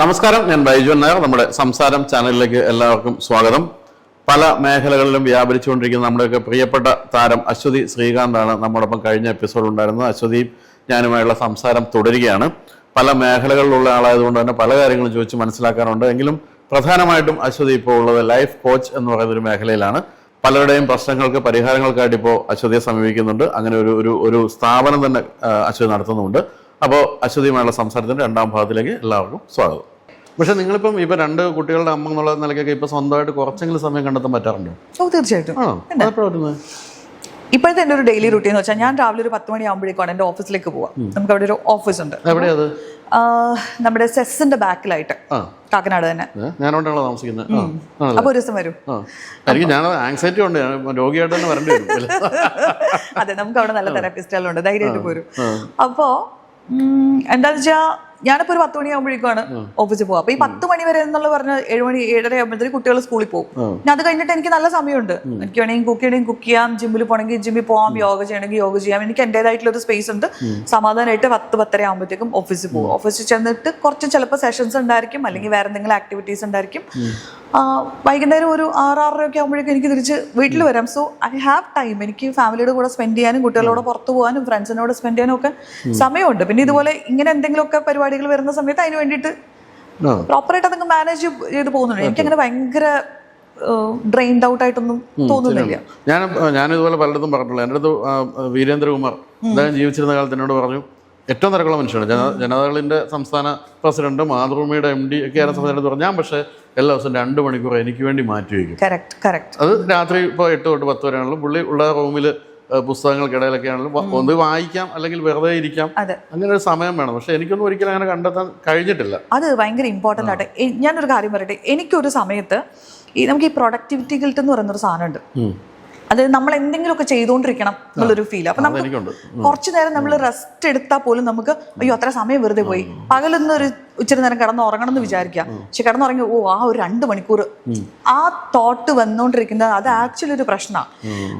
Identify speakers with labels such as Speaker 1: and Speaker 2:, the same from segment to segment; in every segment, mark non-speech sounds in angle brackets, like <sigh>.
Speaker 1: നമസ്കാരം ഞാൻ ബൈജു നായർ. നമ്മുടെ സംസാരം ചാനലിലേക്ക് എല്ലാവർക്കും സ്വാഗതം. പല മേഖലകളിലും വ്യാപരിച്ചുകൊണ്ടിരിക്കുന്ന നമ്മുടെയൊക്കെ പ്രിയപ്പെട്ട താരം അശ്വതി ശ്രീകാന്താണ് നമ്മോടൊപ്പം കഴിഞ്ഞ എപ്പിസോഡ് ഉണ്ടായിരുന്നത്. അശ്വതി ഞാനുമായുള്ള സംസാരം തുടരുകയാണ്. പല മേഖലകളിലുള്ള ആളായതുകൊണ്ട് തന്നെ പല കാര്യങ്ങളും ചോദിച്ച് മനസ്സിലാക്കാറുണ്ട്. എങ്കിലും പ്രധാനമായിട്ടും അശ്വതി ഇപ്പോൾ ഉള്ളത് ലൈഫ് കോച്ച് എന്ന് പറയുന്ന ഒരു മേഖലയിലാണ്. പലരുടെയും പ്രശ്നങ്ങൾക്ക് പരിഹാരങ്ങൾക്കായിട്ട് ഇപ്പോൾ അശ്വതിയെ സമീപിക്കുന്നുണ്ട്. അങ്ങനെ ഒരു ഒരു ഒരു സ്ഥാപനം തന്നെ അശ്വതി നടത്തുന്നുണ്ട് അപ്പോൾ അശ്വതിയുമായുള്ള സംസാരത്തിന്റെ രണ്ടാം ഭാഗത്തിലേക്ക് എല്ലാവർക്കും സ്വാഗതം. പക്ഷെ നിങ്ങളിപ്പം ഇപ്പൊ രണ്ട് കുട്ടികളുടെ അമ്മ എന്നുള്ള നിലയ്ക്കൊക്കെ ഇപ്പൊ സ്വന്തമായിട്ട് കുറച്ചെങ്കിലും സമയം കണ്ടെത്താൻ പറ്റാറുണ്ടോ?
Speaker 2: ഓ തീർച്ചയായിട്ടും. ഇപ്പോഴത്തെ എന്റെ ഒരു ഡെയിലി റുട്ടീൻ എന്ന് വെച്ചാൽ ഞാൻ രാവിലെ ഒരു പത്ത് മണിയാകുമ്പോഴേക്കാണ് എന്റെ ഓഫീസിലേക്ക് പോവാം. നമുക്ക് അവിടെ ഒരു ഓഫീസ് ഉണ്ട്. നമ്മുടെ സെസ്സിന്റെ ബാക്കിലായിട്ട്. കാക്കനാട് തന്നെ.
Speaker 1: താമസിക്കുന്നത്?
Speaker 2: അപ്പൊ ഒരു ദിവസം വരും.
Speaker 1: എനിക്ക് ഞാൻ ആങ്സൈറ്റി ഉണ്ട്. ഞാൻ രോഗിയായിട്ട് തന്നെ വരേണ്ടി വരും.
Speaker 2: അതെ നമുക്ക് അവിടെ നല്ല തെറാപ്പിസ്റ്റുകളുണ്ട് ധൈര്യമായിട്ട് പോരും. അപ്പോ എന്താ വെച്ചാൽ വെച്ചാ ഞാനിപ്പോ ഒരു പത്ത് മണിയാകുമ്പോഴേക്കാണ് ഓഫീസിൽ പോവാ അപ്പൊ ഈ പത്ത് മണി വരെ എന്നുള്ള പറഞ്ഞ ഏഴ് മണി ഏഴര ആകുമ്പോഴത്തേക്ക് കുട്ടികൾ സ്കൂളിൽ പോകും. ഞാൻ അത് കഴിഞ്ഞിട്ട് എനിക്ക് നല്ല സമയമുണ്ട്. എനിക്ക് വേണമെങ്കിൽ കുക്ക് ചെയ്യണമെങ്കിൽ കുക്ക് ചെയ്യാം ജിമ്മിൽ പോകണമെങ്കിൽ ജിമ്മിൽ പോകാം യോഗ ചെയ്യണമെങ്കിൽ യോഗ ചെയ്യാം. എനിക്ക് എന്റേതായിട്ടുള്ള ഒരു സ്പേസ് ഉണ്ട് സമാധാനമായിട്ട് പത്ത് പത്തര ആകുമ്പോഴത്തേക്കും ഓഫീസിൽ പോകും. ഓഫീസിൽ ചെന്നിട്ട് കുറച്ച് ചിലപ്പോൾ സെഷൻസ് ഉണ്ടായിരിക്കും. അല്ലെങ്കിൽ വേറെ എന്തെങ്കിലും ആക്ടിവിറ്റീസ് ഉണ്ടായിരിക്കും. വൈകുന്നേരം ഒരു ആറ് ആറരയൊക്കെ ആകുമ്പോഴേക്കും എനിക്ക് തിരിച്ച് വീട്ടിൽ വരാം. സോ ഐ ഹാവ് ടൈം എനിക്ക് ഫാമിലിയുടെ കൂടെ സ്പെൻഡ് ചെയ്യാനും കുട്ടികളോട് പുറത്തു പോകാനും ഫ്രണ്ട്സിനോട് സ്പെൻഡ് ചെയ്യാനും ഒക്കെ സമയമുണ്ട്. പിന്നെ ഇതുപോലെ ഇങ്ങനെ എന്തെങ്കിലുമൊക്കെ പരിപാടികൾ വരുന്ന സമയത്ത് അതിന് വേണ്ടിയിട്ട് പ്രോപ്പറായിട്ട് അതൊക്കെ മാനേജ് ചെയ്ത് പോകുന്നുണ്ട്. എനിക്കങ്ങനെ ഭയങ്കര ഡ്രെയിൻഡ് ഔട്ട് ആയിട്ടൊന്നും തോന്നുന്നില്ല.
Speaker 1: ഞാൻ ഞാൻ ഇതുപോലെ പലയിടത്തും പറഞ്ഞിട്ടുള്ളൂ എന്റെ അടുത്ത് വീരേന്ദ്രകുമാർ അദ്ദേഹം ജീവിച്ചിരുന്ന കാലത്ത് എന്നോട് പറഞ്ഞു ഏറ്റവും തിരക്കുള്ള മനുഷ്യനാണ്. ജന ജനതാദളിന്റെ സംസ്ഥാന പ്രസിഡന്റും മാതൃഭൂമിയുടെ എം ഡി ഒക്കെ ആയിരുന്ന സമയത്ത് പറഞ്ഞു ഞാൻ പക്ഷേ എല്ലാ ദിവസവും രണ്ട് മണിക്കൂർ എനിക്ക് വേണ്ടി മാറ്റി വയ്ക്കും അത് രാത്രി ഇപ്പോൾ എട്ട് തൊട്ട് പത്ത് വരെ ആണെങ്കിലും പുള്ളി ഉള്ള റൂമിൽ പുസ്തകങ്ങൾക്കിടയിലൊക്കെ ആണെങ്കിലും ആണല്ലോ ഒന്ന് വായിക്കാം അല്ലെങ്കിൽ വെറുതെ ഇരിക്കാം. അങ്ങനെ ഒരു സമയം വേണം. പക്ഷെ എനിക്കൊന്നും ഒരിക്കലും അങ്ങനെ കണ്ടെത്താൻ കഴിഞ്ഞിട്ടില്ല.
Speaker 2: അത് ഭയങ്കര ഇമ്പോർട്ടന്റ് ആട്ടെ. ഞാനൊരു കാര്യം പറയട്ടെ. എനിക്കൊരു സമയത്ത് ഈ നമുക്ക് ഈ പ്രൊഡക്ടിവിറ്റി ഗിൽട്ട് എന്ന് പറയുന്നൊരു സാധനമുണ്ട്. അത് നമ്മൾ എന്തെങ്കിലുമൊക്കെ ചെയ്തുകൊണ്ടിരിക്കണം എന്നുള്ളൊരു ഫീൽ അപ്പൊ നമുക്ക് കുറച്ചു നേരം നമ്മൾ റെസ്റ്റ് എടുത്താൽ പോലും നമുക്ക് അയ്യോ അത്ര സമയം വെറുതെ പോയി. പകലൊന്നും ഒരു ഇച്ചിരി നേരം കിടന്ന് ഉറങ്ങണം എന്ന് വിചാരിക്കുക. പക്ഷെ കിടന്നുറങ്ങി ഓ ആ ഒരു രണ്ട് മണിക്കൂർ. ആ തോട്ട് വന്നുകൊണ്ടിരിക്കുന്നത് അത് ആക്ച്വലി ഒരു പ്രശ്നമാണ്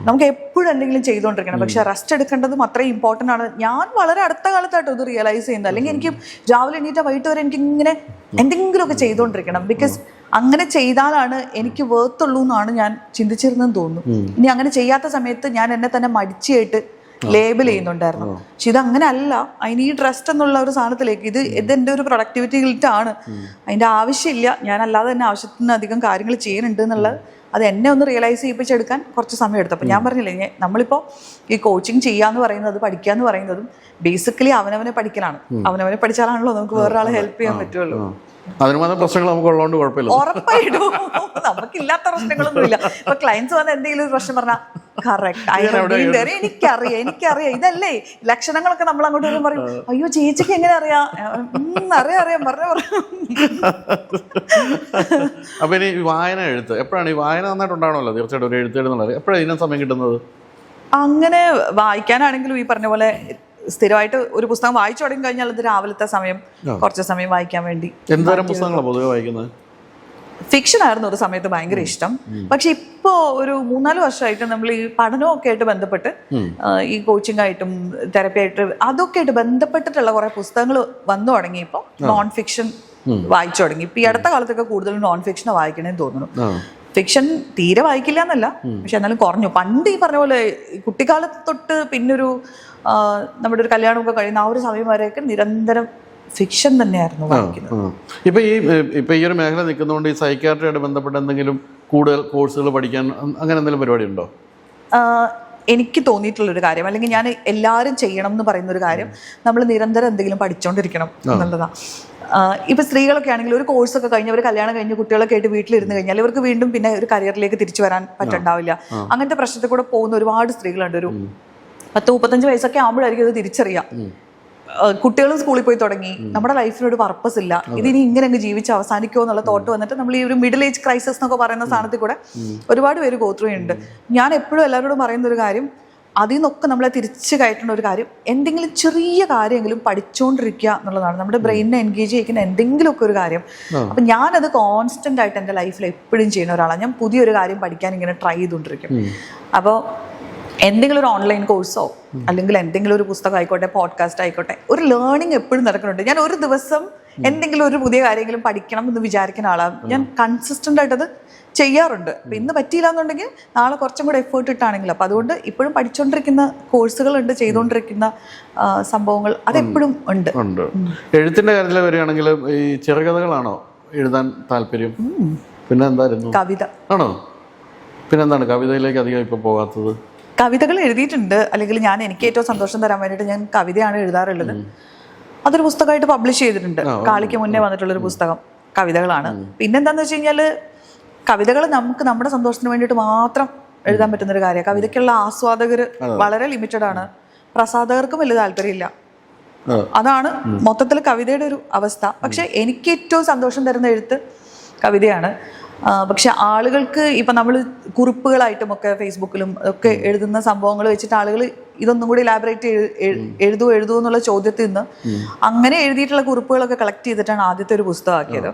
Speaker 2: നമുക്ക് എപ്പോഴും എന്തെങ്കിലും ചെയ്തുകൊണ്ടിരിക്കണം. പക്ഷെ റെസ്റ്റ് എടുക്കേണ്ടതും അത്രയും ഇമ്പോർട്ടന്റ് ആണ്. ഞാൻ വളരെ അടുത്ത കാലത്തായിട്ട് ഇത് റിയലൈസ് ചെയ്യുന്നത്. അല്ലെങ്കിൽ എനിക്ക് രാവിലെ എണീറ്റ വൈകിട്ട് വരെ എനിക്ക് ഇങ്ങനെ എന്തെങ്കിലുമൊക്കെ ചെയ്തുകൊണ്ടിരിക്കണം. ബിക്കോസ് അങ്ങനെ ചെയ്താലാണ് എനിക്ക് വേർത്തുള്ളൂ എന്നാണ് ഞാൻ ചിന്തിച്ചിരുന്നെന്ന് തോന്നുന്നു. ഇനി അങ്ങനെ ചെയ്യാത്ത സമയത്ത് ഞാൻ എന്നെ തന്നെ മടിച്ചായിട്ട് ലേബിൾ ചെയ്യുന്നുണ്ടായിരുന്നു. പക്ഷെ ഇത് അങ്ങനെ അല്ല ഐ നീഡ് ട്രസ്റ്റ് എന്നുള്ള ഒരു സാധനത്തിലേക്ക് ഇത് ഇതെന്റെ ഒരു പ്രൊഡക്ടിവിറ്റി ആണ്. അതിന്റെ ആവശ്യമില്ല. ഞാൻ അല്ലാതെ തന്നെ ആവശ്യത്തിന് അധികം കാര്യങ്ങൾ ചെയ്യുന്നുണ്ട് എന്നുള്ളത് അത് എന്നെ ഒന്ന് റിയലൈസ് ചെയ്യിപ്പിച്ചെടുക്കാൻ കുറച്ച് സമയം എടുത്തു അപ്പം ഞാൻ പറഞ്ഞില്ലേ നമ്മളിപ്പോൾ ഈ കോച്ചിങ് ചെയ്യാന്ന് പറയുന്നത് പഠിക്കുക എന്ന് പറയുന്നതും ബേസിക്കലി അവനവനെ പഠിക്കലാണ്. അവനവനെ പഠിച്ചാലാണല്ലോ നമുക്ക് വേറൊരാളെ ഹെൽപ്പ് ചെയ്യാൻ പറ്റുള്ളൂ.
Speaker 1: അതിന് മാത്രം പ്രശ്നങ്ങൾ നമുക്ക് ഉള്ളതുകൊണ്ട് കുഴപ്പമില്ല.
Speaker 2: ഉറപ്പായിട്ടും. നമുക്കില്ലാത്ത പ്രശ്നങ്ങളൊന്നുമില്ല. ഇപ്പൊ ക്ലയൻസ് വന്ന് എന്തെങ്കിലും ഒരു പ്രശ്നം പറഞ്ഞാൽ കറക്റ്റ് എനിക്കറിയാം എനിക്കറിയാം. ഇതല്ലേ? ലക്ഷണങ്ങളൊക്കെ നമ്മൾ അങ്ങോട്ട് വരും പറയും അയ്യോ ചേച്ചിക്ക് എങ്ങനെ അറിയാം? അറിയാം അറിയാം. പറഞ്ഞു പറഞ്ഞു.
Speaker 1: അപ്പൊ ഇനി വായന എഴുത്ത് എപ്പോഴാണ് ഈ വായന നന്നായിട്ടുണ്ടാവണമല്ലോ? തീർച്ചയായിട്ടും ഒരു എഴുത്തുകൾ എപ്പോഴാണ് ഇതിനും സമയം കിട്ടുന്നത്?
Speaker 2: അങ്ങനെ വായിക്കാനാണെങ്കിലും ഈ പറഞ്ഞ പോലെ സ്ഥിരമായിട്ട് ഒരു പുസ്തകം വായിച്ചു തുടങ്ങി കഴിഞ്ഞാൽ അത് രാവിലത്തെ സമയം കുറച്ച് സമയം വായിക്കാൻ വേണ്ടി
Speaker 1: എന്തോരം പുസ്തകങ്ങളാണ് പൊതുവെ വായിക്കുന്നത്?
Speaker 2: ഫിക്ഷൻ ആയിരുന്നു ഒരു സമയത്ത് ഭയങ്കര ഇഷ്ടം. പക്ഷെ ഇപ്പോ ഒരു മൂന്നാൽ വർഷമായിട്ട് നമ്മൾ ഈ പഠനമൊക്കെ ആയിട്ട് ബന്ധപ്പെട്ട് ഈ കോച്ചിങ് ആയിട്ടും തെറപ്പി ആയിട്ട് അതൊക്കെ ആയിട്ട് ബന്ധപ്പെട്ടിട്ടുള്ള കുറെ പുസ്തകങ്ങൾ വന്നു തുടങ്ങിയപ്പോൾ നോൺ ഫിക്ഷൻ വായിച്ചു തുടങ്ങി. ഇപ്പൊ ഈ അടുത്ത കാലത്തൊക്കെ കൂടുതലും നോൺ ഫിക്ഷൻ വായിക്കണേന്ന് തോന്നുന്നു. ഫിക്ഷൻ തീരെ വായിക്കില്ല എന്നല്ല. പക്ഷെ എന്നാലും കുറഞ്ഞു. പണ്ട് ഈ പറഞ്ഞ പോലെ കുട്ടിക്കാലത്ത് തൊട്ട് പിന്നൊരു നമ്മുടെ ഒരു കല്യാണമൊക്കെ കഴിയുന്ന ആ ഒരു സമയം വരെയൊക്കെ നിരന്തരം ഫിക്ഷൻ തന്നെയായിരുന്നു വായിക്കുന്നത്.
Speaker 1: ഇപ്പൊ ഈ ഇപ്പൊ ഈ ഒരു മേഖല നിൽക്കുന്നതുകൊണ്ട് ഈ സൈക്കാട്രിയായിട്ട് ബന്ധപ്പെട്ട എന്തെങ്കിലും കൂടുതൽ കോഴ്സുകൾ പഠിക്കാൻ അങ്ങനെ എന്തെങ്കിലും പരിപാടി ഉണ്ടോ?
Speaker 2: എനിക്ക് തോന്നിയിട്ടുള്ള ഒരു കാര്യം അല്ലെങ്കിൽ ഞാൻ എല്ലാവരും ചെയ്യണം എന്ന് പറയുന്ന ഒരു കാര്യം നമ്മൾ നിരന്തരം എന്തെങ്കിലും പഠിച്ചുകൊണ്ടിരിക്കണം എന്നുള്ളതാണ് ഇപ്പൊ സ്ത്രീകളൊക്കെ ആണെങ്കിൽ ഒരു കോഴ്സ് ഒക്കെ കഴിഞ്ഞ് അവർ കല്യാണം കഴിഞ്ഞ് കുട്ടികളൊക്കെ ആയിട്ട് വീട്ടിലിരുന്ന് കഴിഞ്ഞാൽ ഇവർക്ക് വീണ്ടും പിന്നെ ഒരു കരിയറിലേക്ക് തിരിച്ചു വരാൻ പറ്റണ്ടാവില്ല. അങ്ങനത്തെ പ്രശ്നത്തിൽ കൂടെ പോകുന്ന ഒരുപാട് സ്ത്രീകളുണ്ട്. ഒരു പത്ത് മുപ്പത്തഞ്ച് വയസ്സൊക്കെ ആകുമ്പോഴായിരിക്കും അത് തിരിച്ചറിയാം. കുട്ടികൾ കുട്ടികളും സ്കൂളിൽ പോയി തുടങ്ങി. നമ്മുടെ ലൈഫിനൊരു പർപ്പസ് ഇല്ല. ഇതിനി ഇങ്ങനെ അങ്ങ് ജീവിച്ച് അവസാനിക്കുമോ എന്നുള്ള തോട്ട് വന്നിട്ട് നമ്മൾ ഈ ഒരു മിഡിൽ ഏജ് ക്രൈസിസ് എന്നൊക്കെ പറയുന്ന സാധനത്തിൽ കൂടെ ഒരുപാട് പേര് ഗോത്രയുണ്ട് ഞാൻ എപ്പോഴും എല്ലാവരോടും പറയുന്ന ഒരു കാര്യം അതിൽ നിന്നൊക്കെ നമ്മളെ തിരിച്ചു കയറ്റുന്ന ഒരു കാര്യം എന്തെങ്കിലും ചെറിയ കാര്യമെങ്കിലും പഠിച്ചുകൊണ്ടിരിക്കുക എന്നുള്ളതാണ്. നമ്മുടെ ബ്രെയിനിനെ എൻഗേജ് ചെയ്യിക്കുന്ന എന്തെങ്കിലുമൊക്കെ ഒരു കാര്യം. അപ്പം ഞാനത് കോൺസ്റ്റന്റ് ആയിട്ട് എന്റെ ലൈഫിൽ എപ്പോഴും ചെയ്യുന്ന ഒരാളാണ്. ഞാൻ പുതിയൊരു കാര്യം പഠിക്കാൻ ഇങ്ങനെ ട്രൈ ചെയ്തുകൊണ്ടിരിക്കും. അപ്പോൾ എന്തെങ്കിലും ഒരു ഓൺലൈൻ കോഴ്സോ അല്ലെങ്കിൽ എന്തെങ്കിലും ഒരു പുസ്തകം ആയിക്കോട്ടെ പോഡ്കാസ്റ്റ് ആയിക്കോട്ടെ ഒരു ലേണിംഗ് എപ്പോഴും നടക്കുന്നുണ്ട്. ഞാൻ ഒരു ദിവസം എന്തെങ്കിലും ഒരു പുതിയ കാര്യങ്ങളും പഠിക്കണം എന്ന് വിചാരിക്കുന്ന ആളാണ്. ഞാൻ കൺസിസ്റ്റന്റ് ആയിട്ട് അത് ചെയ്യാറുണ്ട്. അപ്പം ഇന്ന് പറ്റിയില്ല എന്നുണ്ടെങ്കിൽ നാളെ കുറച്ചും കൂടെ എഫേർട്ട് ഇട്ടാണെങ്കിൽ അപ്പൊ അതുകൊണ്ട് ഇപ്പോഴും പഠിച്ചുകൊണ്ടിരിക്കുന്ന കോഴ്സുകളുണ്ട് ചെയ്തുകൊണ്ടിരിക്കുന്ന സംഭവങ്ങൾ അതെപ്പോഴും ഉണ്ട്.
Speaker 1: ഉണ്ട്. എഴുത്തിന്റെ കാര്യത്തിൽ വരികയാണെങ്കിൽ ഈ ചെറുകഥകളാണോ എഴുതാൻ താല്പര്യം? പിന്നെ എന്തായിരുന്നു
Speaker 2: കവിത.
Speaker 1: ആണോ? പിന്നെന്താണ് കവിതയിലേക്ക് അധികം ഇപ്പോൾ പോകാത്തത്?
Speaker 2: കവിതകൾ എഴുതിയിട്ടുണ്ട്. അല്ലെങ്കിൽ ഞാൻ എനിക്ക് ഏറ്റവും സന്തോഷം തരാൻ വേണ്ടിയിട്ട് ഞാൻ കവിതയാണ് എഴുതാറുള്ളത്. അതൊരു പുസ്തകമായിട്ട് പബ്ലിഷ് ചെയ്തിട്ടുണ്ട്. കാളിക്ക് മുന്നേ വന്നിട്ടുള്ള ഒരു പുസ്തകം കവിതകളാണ്. പിന്നെന്താന്ന് വെച്ച് കഴിഞ്ഞാൽ കവിതകൾ നമുക്ക് നമ്മുടെ സന്തോഷത്തിന് വേണ്ടിയിട്ട് മാത്രം എഴുതാൻ പറ്റുന്ന ഒരു കാര്യമാണ്. കവിതയ്ക്കുള്ള ആസ്വാദകർ വളരെ ലിമിറ്റഡ് ആണ്. പ്രസാധകർക്കും വലിയ താല്പര്യമില്ല. അതാണ് മൊത്തത്തിൽ കവിതയുടെ ഒരു അവസ്ഥ. പക്ഷെ എനിക്ക് ഏറ്റവും സന്തോഷം തരുന്ന എഴുത്ത് കവിതയാണ്. പക്ഷെ ആളുകൾക്ക് ഇപ്പൊ നമ്മൾ കുറിപ്പുകളായിട്ടും ഒക്കെ ഫേസ്ബുക്കിലും ഒക്കെ എഴുതുന്ന സംഭവങ്ങൾ വെച്ചിട്ട് ആളുകൾ ഇതൊന്നും കൂടി ഇലാബറേറ്റ് എഴുതൂ എഴുതൂ എന്നുള്ള ചോദ്യത്തിൽ നിന്ന് അങ്ങനെ എഴുതിയിട്ടുള്ള കുറിപ്പുകളൊക്കെ കളക്ട് ചെയ്തിട്ടാണ് ആദ്യത്തെ ഒരു പുസ്തകമാക്കിയത്.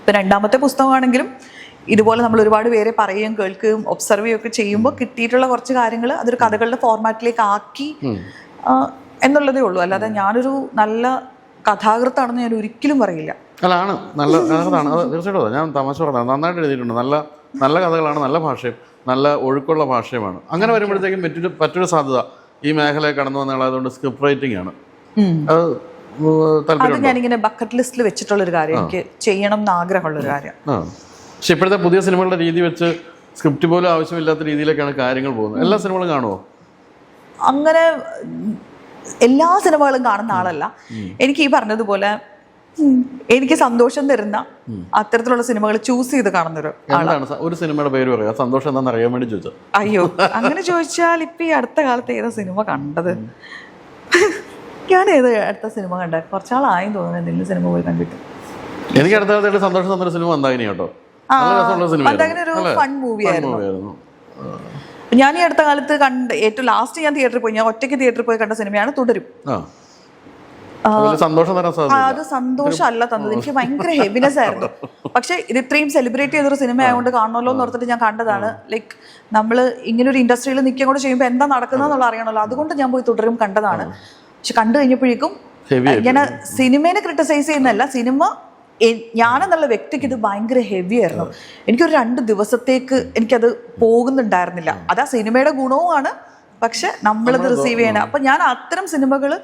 Speaker 2: ഇപ്പൊ രണ്ടാമത്തെ പുസ്തകമാണെങ്കിലും ഇതുപോലെ നമ്മൾ ഒരുപാട് പേരെ പറയുകയും കേൾക്കുകയും ഒബ്സർവ് ചെയ്യുകയും ഒക്കെ ചെയ്യുമ്പോൾ കിട്ടിയിട്ടുള്ള കുറച്ച് കാര്യങ്ങൾ അതൊരു കഥകളുടെ ഫോർമാറ്റിലേക്ക് ആക്കി എന്നുള്ളതേ ഉള്ളൂ. അല്ലാതെ ഞാനൊരു നല്ല കഥാകൃത്താണെന്ന് ഞാൻ ഒരിക്കലും പറയില്ല.
Speaker 1: അതാണ്. നല്ല അതാണ് അത് തീർച്ചയായിട്ടും ഞാൻ തമാശ പറഞ്ഞത്. നന്നായിട്ട് എഴുതിയിട്ടുണ്ട്. നല്ല നല്ല കഥകളാണ്. നല്ല ഭാഷയും. നല്ല ഒഴുക്കുള്ള ഭാഷയുമാണ്. അങ്ങനെ വരുമ്പോഴത്തേക്കും മറ്റൊരു മറ്റൊരു സാധ്യത. ഈ മേഖലയിൽ കടന്നു വന്നുള്ളതുകൊണ്ട് സ്ക്രിപ്റ്റ് റൈറ്റിംഗ് ആണ്. അത്
Speaker 2: ഞാനിങ്ങനെ ബക്കറ്റ് ലിസ്റ്റിൽ വെച്ചിട്ടുള്ള ഒരു കാര്യം. എനിക്ക് ചെയ്യണം എന്ന് ആഗ്രഹമുള്ള ഒരു കാര്യം
Speaker 1: പക്ഷെ ഇപ്പോഴത്തെ പുതിയ സിനിമകളുടെ രീതി വെച്ച് സ്ക്രിപ്റ്റ് പോലും ആവശ്യമില്ലാത്ത രീതിയിലേക്കാണ് കാര്യങ്ങൾ പോകുന്നത്. എല്ലാ സിനിമകളും കാണുമോ
Speaker 2: അങ്ങനെ എല്ലാ സിനിമകളും കാണുന്ന ആളല്ല. എനിക്ക് ഈ പറഞ്ഞതുപോലെ എനിക്ക് സന്തോഷം തരുന്ന അത്തരത്തിലുള്ള സിനിമകൾ ചൂസ് ചെയ്ത് കാണുന്നൊരു
Speaker 1: ഒരു ഒരു സിനിമയുടെ പേര് പറയുക സന്തോഷം എന്താണെന്ന് അറിയാൻ വേണ്ടി ചോദിച്ചു
Speaker 2: അയ്യോ അങ്ങനെ ചോദിച്ചാൽ ഇപ്പൊ ഈ അടുത്ത കാലത്ത് ഏതാ സിനിമ കണ്ടത്? ഞാൻ ഏത് അടുത്ത സിനിമ കണ്ട? കുറച്ചാളായി തോന്നുന്നു എന്തെങ്കിലും സിനിമ പോയി കണ്ടിട്ട്.
Speaker 1: എനിക്ക് അടുത്ത കാലത്തായിട്ട് സന്തോഷം തന്നൊരു സിനിമ എന്താ കേട്ടോ.
Speaker 2: ഒരു ഫൺ മൂവി ആയിരുന്നു.
Speaker 1: മൂവിയായിരുന്നു
Speaker 2: ഞാൻ ഈ അടുത്ത കാലത്ത് കണ്ട് ഏറ്റവും ലാസ്റ്റ് ഞാൻ തിയേറ്ററിൽ പോയി. ഞാൻ ഒറ്റയ്ക്ക് തിയേറ്ററിൽ പോയി കണ്ട സിനിമയാണ് തുടരും. അത് സന്തോഷമല്ല തന്നത്. എനിക്ക് ഭയങ്കര ഹെവിനെസ് ആയിരുന്നു. <laughs> പക്ഷെ ഇത് ഇത്രയും സെലിബ്രേറ്റ് ചെയ്തൊരു സിനിമ ആയതുകൊണ്ട് കാണണമല്ലോ എന്ന് ഓർത്തിട്ട് ഞാൻ കണ്ടതാണ്. ലൈക്ക് നമ്മൾ ഇങ്ങനെ ഒരു ഇൻഡസ്ട്രിയിൽ നിൽക്കുകയും കൂടെ ചെയ്യുമ്പോൾ എന്താ നടക്കുന്നതെന്നുള്ള അറിയണമല്ലോ. അതുകൊണ്ട് ഞാൻ പോയി തുടരും കണ്ടതാണ്. പക്ഷെ കണ്ടു കഴിഞ്ഞപ്പോഴേക്കും ഇങ്ങനെ സിനിമേനെ ക്രിട്ടിസൈസ് ചെയ്യുന്നതല്ല സിനിമ ഞാനെന്നുള്ള വ്യക്തിക്ക് ഇത് ഭയങ്കര ഹെവി ആയിരുന്നു. എനിക്കൊരു രണ്ട് ദിവസത്തേക്ക് എനിക്കത് പോകുന്നുണ്ടായിരുന്നില്ല. അതാ സിനിമയുടെ ഗുണവുമാണ്. പക്ഷെ നമ്മളത് റിസീവ് ചെയ്യണം അപ്പൊ ഞാൻ അത്തരം സിനിമകൾ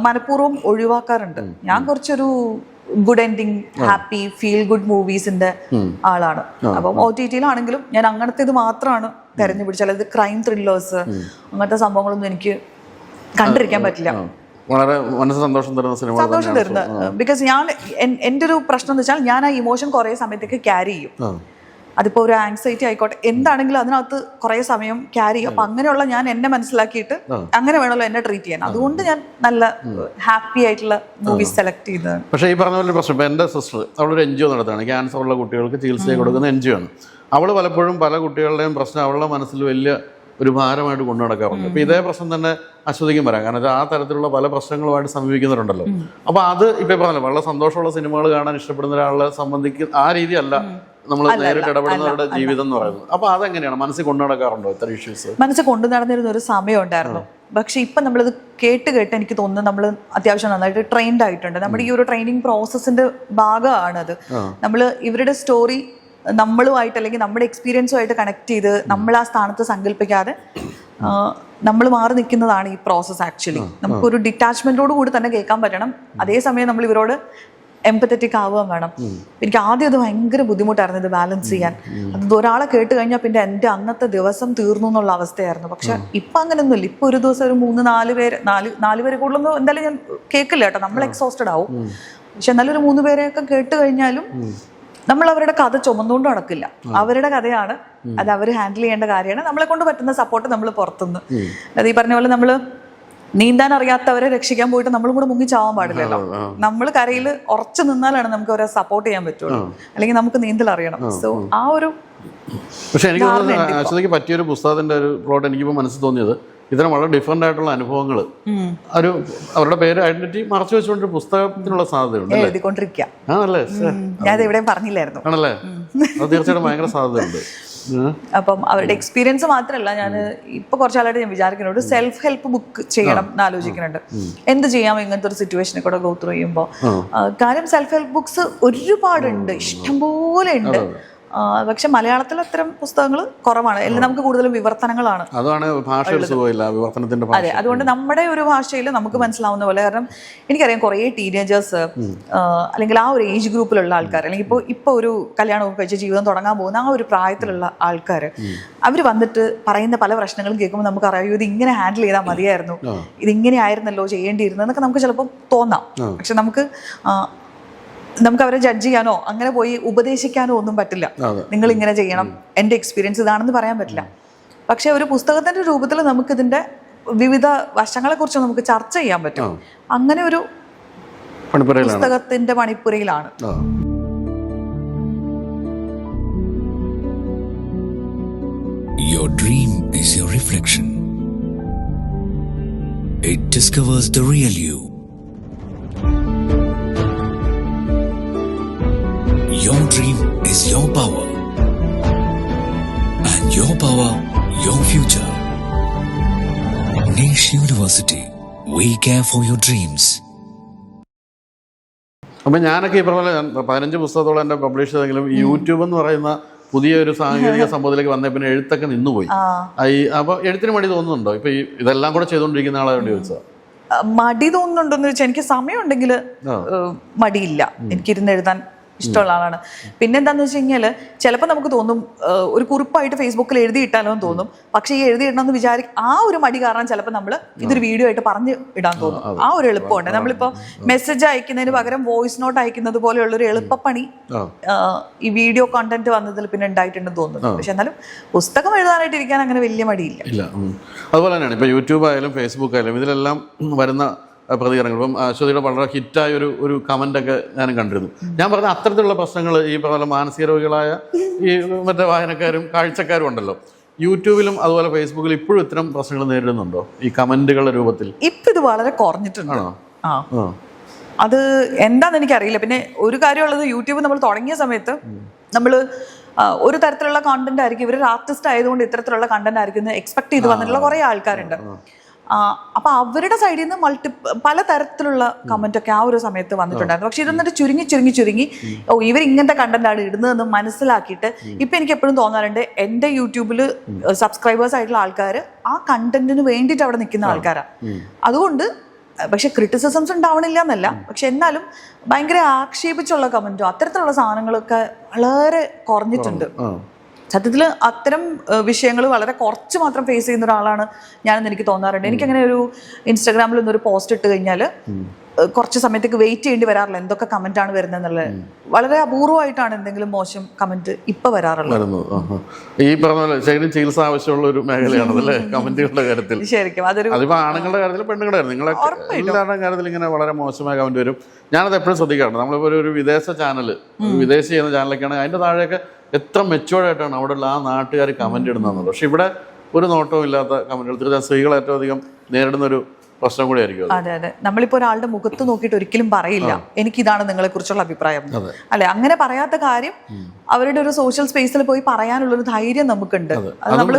Speaker 2: മനഃപൂർവം ഒഴിവാക്കാറുണ്ട്. ഞാൻ കുറച്ചൊരു good ending happy feel good മൂവീസിന്റെ ആളാണ്. അപ്പം ഒ ടി ടിയിലാണെങ്കിലും ഞാൻ അങ്ങനത്തെ ഇത് മാത്രമാണ് തെരഞ്ഞു പിടിച്ചത് അതായത് ക്രൈം ത്രില്ലേഴ്സ് അങ്ങനത്തെ സംഭവങ്ങളൊന്നും എനിക്ക് കണ്ടിരിക്കാൻ പറ്റില്ല.
Speaker 1: ആ. വളരെ മനസ്സ് സന്തോഷം തരുന്ന സിനിമ
Speaker 2: സന്തോഷം തരുന്ന ബിക്കോസ് ഞാൻ എൻ- എന്റെ ഒരു പ്രശ്നം എന്ന് വെച്ചാൽ ഞാൻ ആ ഇമോഷൻ കുറേ സമയത്തേക്ക് ക്യാരി ചെയ്യും. അതിപ്പോൾ ഒരു ആങ്സൈറ്റി ആയിക്കോട്ടെ എന്താണെങ്കിലും അതിനകത്ത് കുറേ സമയം ക്യാരി ചെയ്യും. അപ്പൊ അങ്ങനെയുള്ള ഞാൻ എന്നെ മനസ്സിലാക്കിയിട്ട് അങ്ങനെ വേണമല്ലോ എന്നെ ട്രീറ്റ് ചെയ്യാൻ. അതുകൊണ്ട് ഞാൻ നല്ല ഹാപ്പി ആയിട്ടുള്ള മൂവീസ് സെലക്ട് ചെയ്തതാണ്
Speaker 1: പക്ഷേ ഈ പറഞ്ഞ പോലെ പ്രശ്നം ഇപ്പം എന്റെ സിസ്റ്റർ അവളൊരു എൻ ജി ഒ നടത്തുകയാണ് ക്യാൻസർ ഉള്ള കുട്ടികൾക്ക് ചികിത്സ കൊടുക്കുന്ന എൻ ജി ഒ ആണ്. അവൾ പലപ്പോഴും പല കുട്ടികളുടെയും പ്രശ്നം അവളുടെ മനസ്സിൽ വലിയ ഒരു ഭാരമായിട്ട് കൊണ്ടു നടക്കാറുണ്ട്. അപ്പോൾ ഇതേ പ്രശ്നം തന്നെ അശ്വതിക്കും വരാം. കാരണം വെച്ചാൽ ആ തരത്തിലുള്ള പല പ്രശ്നങ്ങളുമായിട്ട് സമീപിക്കുന്നവരുണ്ടല്ലോ. അപ്പോൾ അത് ഇപ്പം പറഞ്ഞല്ലോ വളരെ സന്തോഷമുള്ള സിനിമകൾ കാണാൻ ഇഷ്ടപ്പെടുന്ന ഒരാളെ സംബന്ധിക്കുന്ന ആ രീതിയല്ല നമ്മൾ നേരിട്ട് ഇടപെടുന്നവരുടെ ജീവിതം എന്ന് പറയുന്നത്. അപ്പോൾ അതെങ്ങനെയാണ്? മനസ്സിൽ കൊണ്ടു നടക്കാറുണ്ടോ ഇത്ര ഇഷ്യൂസ്
Speaker 2: മനസ്സിൽ കൊണ്ടു നടന്നിരുന്ന ഒരു സമയം ഉണ്ടായിരുന്നു. പക്ഷെ ഇപ്പൊ നമ്മളിത് കേട്ട് കേട്ട് എനിക്ക് തോന്നുന്നു നമ്മൾ അത്യാവശ്യം നന്നായിട്ട് ട്രെയിൻഡ് ആയിട്ടുണ്ട്. നമ്മുടെ ഈ ഒരു ട്രെയിനിങ് പ്രോസസ്സിന്റെ ഭാഗമാണത്. നമ്മൾ ഇവരുടെ സ്റ്റോറി നമ്മളുമായിട്ട് അല്ലെങ്കിൽ നമ്മുടെ എക്സ്പീരിയൻസുമായിട്ട് കണക്ട് ചെയ്ത് നമ്മൾ ആ സ്ഥാനത്ത് സങ്കല്പിക്കാതെ നമ്മൾ മാറി നിൽക്കുന്നതാണ് ഈ പ്രോസസ്സ് ആക്ച്വലി നമുക്കൊരു ഡിറ്റാച്ച്മെന്റോട് കൂടി തന്നെ കേൾക്കാൻ പറ്റണം. അതേസമയം നമ്മൾ ഇവരോട് എംപത്തറ്റിക് ആവുകയും വേണം. എനിക്ക് ആദ്യം അത് ഭയങ്കര ബുദ്ധിമുട്ടായിരുന്നു ഇത് ബാലൻസ് ചെയ്യാൻ. അത് ഒരാളെ കേട്ട് കഴിഞ്ഞാൽ പിന്നെ എന്റെ അന്നത്തെ ദിവസം തീർന്നു എന്നുള്ള അവസ്ഥയായിരുന്നു. പക്ഷെ ഇപ്പൊ അങ്ങനെയൊന്നുമില്ല. ഇപ്പൊ ഒരു ദിവസം ഒരു മൂന്ന് നാല് പേര് നാല് നാല് പേരെ കൂടുതലൊന്നും എന്തായാലും ഞാൻ കേൾക്കില്ല കേട്ടോ. നമ്മൾ എക്സോസ്റ്റഡ് ആവും. പക്ഷെ എന്നാലും ഒരു മൂന്ന് പേരെയൊക്കെ കേട്ട് കഴിഞ്ഞാലും നമ്മൾ അവരുടെ കഥ ചുമന്നുകൊണ്ട് നടക്കില്ല. അവരുടെ കഥയാണ്. അത് അവർ ഹാൻഡിൽ ചെയ്യേണ്ട കാര്യമാണ്. നമ്മളെ കൊണ്ട് പറ്റുന്ന സപ്പോർട്ട് നമ്മൾ പുറത്തുനിന്ന്. അത് ഈ പറഞ്ഞ പോലെ നമ്മൾ നീന്താൻ അറിയാത്തവരെ രക്ഷിക്കാൻ പോയിട്ട് നമ്മളും കൂടെ മുങ്ങി ചാവാൻ പാടില്ലല്ലോ. നമ്മൾ കരയിൽ ഉറച്ചു നിന്നാലാണ് നമുക്ക് അവരെ സപ്പോർട്ട് ചെയ്യാൻ പറ്റുള്ളൂ. അല്ലെങ്കിൽ നമുക്ക് നീന്തൽ അറിയണം. സോ ആ. ഒരു
Speaker 1: പക്ഷെ എനിക്ക് പറ്റിയ ഒരു പറ്റിയൊരു പുസ്തകത്തിന്റെ ഒരു പ്ലോട്ട് എനിക്കിപ്പോൾ മനസ്സിൽ തോന്നിയത്. ഇത്തരം വളരെ ഡിഫറെന്റ് ആയിട്ടുള്ള അനുഭവങ്ങൾ ഒരു അവരുടെ പേര് ഐഡന്റിറ്റി മറച്ചു വെച്ചുകൊണ്ട് പുസ്തകത്തിനുള്ള സാധ്യതയുണ്ട് ആണല്ലേ
Speaker 2: ഞാൻ പറഞ്ഞില്ലായിരുന്നു.
Speaker 1: ആണല്ലേ? അത് തീർച്ചയായിട്ടും ഭയങ്കര സാധ്യതയുണ്ട്. <laughs>
Speaker 2: അപ്പം അവരുടെ എക്സ്പീരിയൻസ് മാത്രമല്ല ഞാൻ ഇപ്പൊ കുറച്ചാളായിട്ട് ഞാൻ വിചാരിക്കുന്നുണ്ട് സെൽഫ് ഹെൽപ്പ് ബുക്ക് ചെയ്യണം എന്ന് ആലോചിക്കുന്നുണ്ട്. എന്ത് ചെയ്യാം ഇങ്ങനത്തെ ഒരു സിറ്റുവേഷനെ കൂടെ ഗോത്ര ചെയ്യുമ്പോൾ കാര്യം സെൽഫ് ഹെൽപ്പ് ബുക്ക്സ് ഒരുപാടുണ്ട് ഇഷ്ടംപോലെ ഉണ്ട്. പക്ഷെ മലയാളത്തിൽ അത്തരം പുസ്തകങ്ങൾ കുറവാണ്. എല്ലാം നമുക്ക് കൂടുതലും വിവർത്തനങ്ങളാണ്
Speaker 1: അതാണ് സുഖമില്ല വിവർത്തനത്തിന്റെ ഭാഷ.
Speaker 2: അതെ അതുകൊണ്ട് നമ്മുടെ ഒരു ഭാഷയിൽ നമുക്ക് മനസ്സിലാവുന്ന പോലെ കാരണം എനിക്കറിയാം കുറേ ടീനേജേഴ്സ് അല്ലെങ്കിൽ ആ ഒരു ഏജ് ഗ്രൂപ്പിലുള്ള ആൾക്കാർ അല്ലെങ്കിൽ ഇപ്പോൾ ഇപ്പോൾ ഒരു കല്യാണമൊക്കെ കഴിച്ച് ജീവിതം തുടങ്ങാൻ പോകുന്ന ആ ഒരു പ്രായത്തിലുള്ള ആൾക്കാർ അവർ വന്നിട്ട് പറയുന്ന പല പ്രശ്നങ്ങളും കേൾക്കുമ്പോൾ നമുക്ക് അറിയാം ഇത് ഇങ്ങനെ ഹാൻഡിൽ ചെയ്താൽ മതിയായിരുന്നു. ഇതിങ്ങനെ ആയിരുന്നല്ലോ ചെയ്യേണ്ടിയിരുന്നതെന്നൊക്കെ നമുക്ക് ചിലപ്പോൾ തോന്നാം. പക്ഷെ നമുക്ക് നമുക്ക് അവരെ ജഡ്ജ് ചെയ്യാനോ അങ്ങനെ പോയി ഉപദേശിക്കാനോ ഒന്നും പറ്റില്ല. നിങ്ങൾ ഇങ്ങനെ ചെയ്യണം. എന്റെ എക്സ്പീരിയൻസ് ഇതാണെന്ന് പറയാൻ പറ്റില്ല. പക്ഷെ ഒരു പുസ്തകത്തിന്റെ രൂപത്തിൽ നമുക്ക് ഇതിന്റെ വിവിധ വശങ്ങളെ കുറിച്ച് നമുക്ക് ചർച്ച ചെയ്യാൻ പറ്റും. അങ്ങനെ ഒരു പുസ്തകത്തിന്റെ പണിപ്പുരയിലാണ്.
Speaker 1: ആ.
Speaker 3: Your dream is your reflection. It discovers the real you. Your dream is your power. And your power, your future. Nish University. We care for your dreams.
Speaker 1: അപ്പൊ ഞാനൊക്കെ ഈ പറഞ്ഞ പതിനഞ്ച് പുസ്തകത്തോളം എന്റെ പബ്ലിഷ് ചെയ്തെങ്കിലും യൂട്യൂബ് എന്ന് പറയുന്ന പുതിയ ഒരു സാങ്കേതിക <laughs> സംഭവത്തിലേക്ക് വന്നേ പിന്നെ എഴുത്തൊക്കെ നിന്നുപോയി ഈ അപ്പൊ എഴുത്തിന് മടി തോന്നുന്നുണ്ടോ ഇപ്പൊ ഈ ഇതെല്ലാം കൂടെ ചെയ്തുകൊണ്ടിരിക്കുന്ന ആളെ വേണ്ടി ചോദിച്ചാ
Speaker 2: മടി മടി തോന്നുന്നുണ്ടോന്ന് വെച്ചാൽ എനിക്ക് സമയം ഉണ്ടെങ്കിൽ മടിയില്ല എനിക്കിരുന്ന് എഴുതാൻ ഇഷ്ടമുള്ള ആളാണ്. പിന്നെ എന്താന്ന് വെച്ച് കഴിഞ്ഞാൽ ചിലപ്പോൾ നമുക്ക് തോന്നും ഒരു കുറിപ്പായിട്ട് ഫേസ്ബുക്കിൽ എഴുതിയിട്ടാലോ എന്ന് തോന്നും. പക്ഷേ ഈ എഴുതിയിടണമെന്ന് വിചാരി ആ ഒരു മടി കാരണം ചിലപ്പോൾ നമ്മൾ ഇതൊരു വീഡിയോ ആയിട്ട് പറഞ്ഞ് ഇടാൻ തോന്നും. ആ ഒരു എളുപ്പമുണ്ട്. നമ്മളിപ്പോ മെസ്സേജ് അയക്കുന്നതിന് പകരം വോയിസ് നോട്ട് അയക്കുന്നത് പോലെയുള്ള ഒരു എളുപ്പപ്പണി ഈ വീഡിയോ കണ്ടന്റ് വന്നതിൽ പിന്നെ ഉണ്ടായിട്ടുണ്ടെന്ന് തോന്നുന്നു. പക്ഷെ എന്നാലും പുസ്തകം എഴുതാനായിട്ട് ഇരിക്കാൻ അങ്ങനെ വലിയ മടിയില്ല.
Speaker 1: അതുപോലെ തന്നെയാണ്. ഇപ്പൊ യൂട്യൂബ് ആയാലും ഫേസ്ബുക്ക് ആയാലും ഇതിലെല്ലാം വരുന്ന പ്രതികരണങ്ങൾ. ഇപ്പം അശ്വതിയുടെ വളരെ ഹിറ്റായ ഒരു ഒരു കമന്റൊക്കെ ഞാനും കണ്ടിരുന്നു. ഞാൻ പറഞ്ഞ അത്തരത്തിലുള്ള പ്രശ്നങ്ങൾ ഈ പറഞ്ഞ മാനസിക രോഗികളായ ഈ മറ്റേ വായനക്കാരും കാഴ്ചക്കാരും ഉണ്ടല്ലോ. യൂട്യൂബിലും അതുപോലെ ഫേസ്ബുക്കിലും ഇപ്പോഴും ഇത്തരം പ്രശ്നങ്ങൾ നേരിടുന്നുണ്ടോ? ഈ കമന്റുകളുടെ രൂപത്തിൽ.
Speaker 2: ഇപ്പം ഇത് വളരെ കുറഞ്ഞിട്ടുണ്ട്. ആ.
Speaker 1: ആ.
Speaker 2: അത് എന്താന്ന് എനിക്കറിയില്ല. പിന്നെ ഒരു കാര്യമുള്ളത് യൂട്യൂബ് നമ്മൾ തുടങ്ങിയ സമയത്ത് നമ്മൾ ഒരു തരത്തിലുള്ള കണ്ടന്റ് ആയിരിക്കും. ഇവർ ആർട്ടിസ്റ്റ് ആയതുകൊണ്ട് ഇത്തരത്തിലുള്ള കണ്ടന്റ് ആയിരിക്കും എക്സ്പെക്ട് ചെയ്ത് വന്നിട്ടുള്ള കുറെ ആൾക്കാരുണ്ട്. അപ്പൊ അവരുടെ സൈഡിൽ നിന്ന് മൾട്ടി പല തരത്തിലുള്ള കമന്റ് ഒക്കെ ആ ഒരു സമയത്ത് വന്നിട്ടുണ്ടായിരുന്നു. പക്ഷെ ഇതെന്നിട്ട് ചുരുങ്ങി ചുരുങ്ങി ചുരുങ്ങി ഓ ഇവർ ഇങ്ങനത്തെ കണ്ടന്റ് ആണ് ഇടുന്നതെന്ന് മനസ്സിലാക്കിയിട്ട് ഇപ്പൊ എനിക്ക് എപ്പോഴും തോന്നാറുണ്ട് എന്റെ യൂട്യൂബിൽ സബ്സ്ക്രൈബേഴ്സ് ആയിട്ടുള്ള ആൾക്കാർ ആ കണ്ടന്റിന് വേണ്ടിയിട്ട് അവിടെ നിൽക്കുന്ന ആൾക്കാരാണ് അതുകൊണ്ട് പക്ഷെ ക്രിറ്റിസിസംസ് ഉണ്ടാവണില്ല എന്നല്ല. പക്ഷെ എന്നാലും ഭയങ്കര ആക്ഷേപിച്ചുള്ള കമന്റോ അത്തരത്തിലുള്ള സാധനങ്ങളൊക്കെ വളരെ കുറഞ്ഞിട്ടുണ്ട്. സത്യത്തിൽ അത്തരം വിഷയങ്ങൾ വളരെ കുറച്ച് മാത്രം ഫേസ് ചെയ്യുന്ന ഒരാളാണ് ഞാനെന്ന് എനിക്ക് തോന്നാറുണ്ട്. എനിക്കങ്ങനെ ഒരു ഇൻസ്റ്റാഗ്രാമിൽ ഒന്നൊരു പോസ്റ്റ് ഇട്ട് കഴിഞ്ഞാൽ കുറച്ച് സമയത്തേക്ക് വെയിറ്റ് ചെയ്യേണ്ടി വരാറില്ല. എന്തൊക്കെ കമന്റ് ആണ് വരുന്നത് എന്നുള്ളത് വളരെ അപൂർവമായിട്ടാണ് എന്തെങ്കിലും മോശം കമന്റ് ഇപ്പൊ വരാറുള്ളത്.
Speaker 1: ഈ പറഞ്ഞ ചികിത്സ ആവശ്യമുള്ള ഒരു മേഖലയാണ് അല്ലേ? <laughs> കമന്റുകളുടെ കാര്യത്തിൽ.
Speaker 2: ശരിക്കും. അതൊരു
Speaker 1: അതിപ്പോ ആണുങ്ങളുടെ കാര്യത്തിൽ പെണ്ണുങ്ങളുടെ കാര്യം നിങ്ങളെ എല്ലാവരുടെയും കാര്യത്തിൽ ഇങ്ങനെ വളരെ മോശമായ കമന്റ് വരും. ഞാനത് എപ്പോഴും ശ്രദ്ധിക്കാറുണ്ട്. നമ്മളിപ്പോ ഒരു- വിദേശ ചാനൽ വിദേശ ചെയ്യുന്ന ചാനലൊക്കെയാണ് അതിന്റെ താഴെയൊക്കെ എത്ര മെച്ചുവേർഡ് ആയിട്ടാണ് അവിടെയുള്ള ആ നാട്ടുകാർ കമന്റ് ഇടുന്നത് പക്ഷെ ഇവിടെ ഒരു നോട്ടവും ഇല്ലാത്ത കമന്റുകൾ തീർച്ചയായും സ്ത്രീകൾ ഏറ്റവും അധികം നേരിടുന്ന ഒരു പ്രശ്നം കൂടെ ആയിരിക്കും അതെ.
Speaker 2: അതെ നമ്മളിപ്പോ ഒരാളുടെ മുഖത്ത് നോക്കിയിട്ട് ഒരിക്കലും പറയില്ല. എനിക്ക് ഇതാണ് നിങ്ങളെ കുറിച്ചുള്ള അഭിപ്രായം അല്ലെ? അങ്ങനെ പറയാത്ത കാര്യം അവരുടെ ഒരു സോഷ്യൽ സ്പേസിൽ പോയി പറയാനുള്ള ഒരു ധൈര്യം നമുക്കുണ്ട്. അത്. നമ്മൾ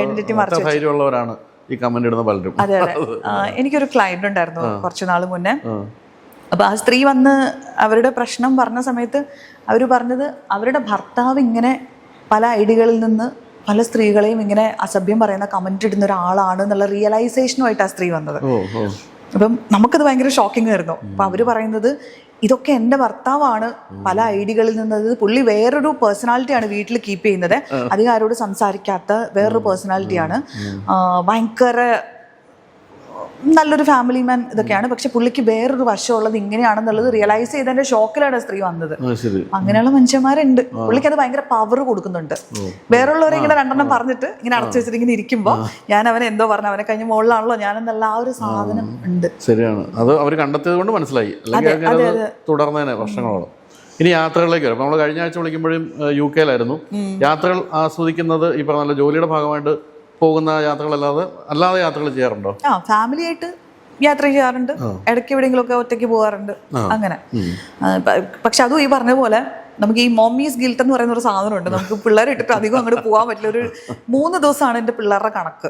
Speaker 1: ഐഡന്റിറ്റി ധൈര്യമുള്ളവരാണ് ഈ കമന്റ് ഇടുന്ന പലരും.
Speaker 2: അതെ അതെ. <laughs> എനിക്കൊരു ക്ലയന്റ് ഉണ്ടായിരുന്നു കുറച്ചു നാൾ മുന്നേ. അപ്പൊ ആ സ്ത്രീ വന്ന് അവരുടെ പ്രശ്നം പറഞ്ഞ സമയത്ത് അവർ പറഞ്ഞത് അവരുടെ ഭർത്താവ് ഇങ്ങനെ പല ഐഡികളിൽ നിന്ന് പല സ്ത്രീകളെയും ഇങ്ങനെ അസഭ്യം പറയുന്ന കമന്റ് ഇടുന്ന ഒരാളാണ് എന്നുള്ള റിയലൈസേഷനുമായിട്ട് ആ സ്ത്രീ വന്നത്. അപ്പം നമുക്കത് ഭയങ്കര ഷോക്കിംഗ് ആയിരുന്നു. അപ്പൊ അവർ പറയുന്നത് ഇതൊക്കെ എന്റെ ഭർത്താവാണ്. പല ഐഡികളിൽ നിന്ന് അത് പുള്ളി വേറൊരു പേഴ്സണാലിറ്റിയാണ് വീട്ടിൽ കീപ്പ് ചെയ്യുന്നത്. അധികം ആരോട് സംസാരിക്കാത്ത വേറൊരു പേഴ്സണാലിറ്റിയാണ് ഭയങ്കര നല്ലൊരു ഫാമിലി മാൻ ഇതൊക്കെയാണ്. പക്ഷെ പുള്ളിക്ക് വേറൊരു വശമുള്ളത് ഇങ്ങനെയാണെന്നുള്ളത് റിയലൈസ് ചെയ്തതിന്റെ ഷോക്കിലാണ് സ്ത്രീ വന്നത്. അങ്ങനെയുള്ള മനുഷ്യന്മാരുണ്ട്. പുള്ളിക്ക് അത് ഭയങ്കര പവർ കൊടുക്കുന്നുണ്ട്. വേറുള്ളവരെ ഇങ്ങനെ രണ്ടെണ്ണം പറഞ്ഞിട്ട് ഇങ്ങനെ അടച്ചു വെച്ചിട്ട് ഇങ്ങനെ ഇരിക്കുമ്പോ ഞാൻ അവനെ എന്തോ പറഞ്ഞു. അവനെ കഴിഞ്ഞ മുകളിലാണല്ലോ ഞാനെന്നല്ല ആ ഒരു സാധനം ഉണ്ട്.
Speaker 1: ശരിയാണ്. അത് അവർ കണ്ടെത്തിയത് കൊണ്ട് മനസ്സിലായി. തുടർന്നേനെ വർഷങ്ങളോളം ഇനി യാത്രകളിലേക്ക് വരും. നമ്മൾ കഴിഞ്ഞ ആഴ്ച വിളിക്കുമ്പോഴും യു കെയിലായിരുന്നു യാത്രകൾ ആസ്വദിക്കുന്നത് ഈ പറഞ്ഞ ജോലിയുടെ ഭാഗമായിട്ട് പോകുന്ന യാത്രകളല്ലാതെ അല്ലാതെ യാത്രകൾ ചെയ്യാറുണ്ടോ?
Speaker 2: ആ ഫാമിലി ആയിട്ട് യാത്ര ചെയ്യാറുണ്ട്. ഇടയ്ക്ക് എവിടെയെങ്കിലും ഒക്കെ ഒറ്റയ്ക്ക് പോകാറുണ്ട്. അങ്ങനെ. പക്ഷെ അതും ഈ പറഞ്ഞ പോലെ നമുക്ക് ഈ മോമീസ് ഗിൽട്ട് എന്ന് പറയുന്ന ഒരു സാധനമുണ്ട്. നമുക്ക് പിള്ളേരെ ഇട്ടിട്ട് അധികം അങ്ങോട്ട് പോകാൻ പറ്റില്ല. ഒരു മൂന്ന് ദിവസമാണ് എന്റെ പിള്ളേരുടെ കണക്ക്.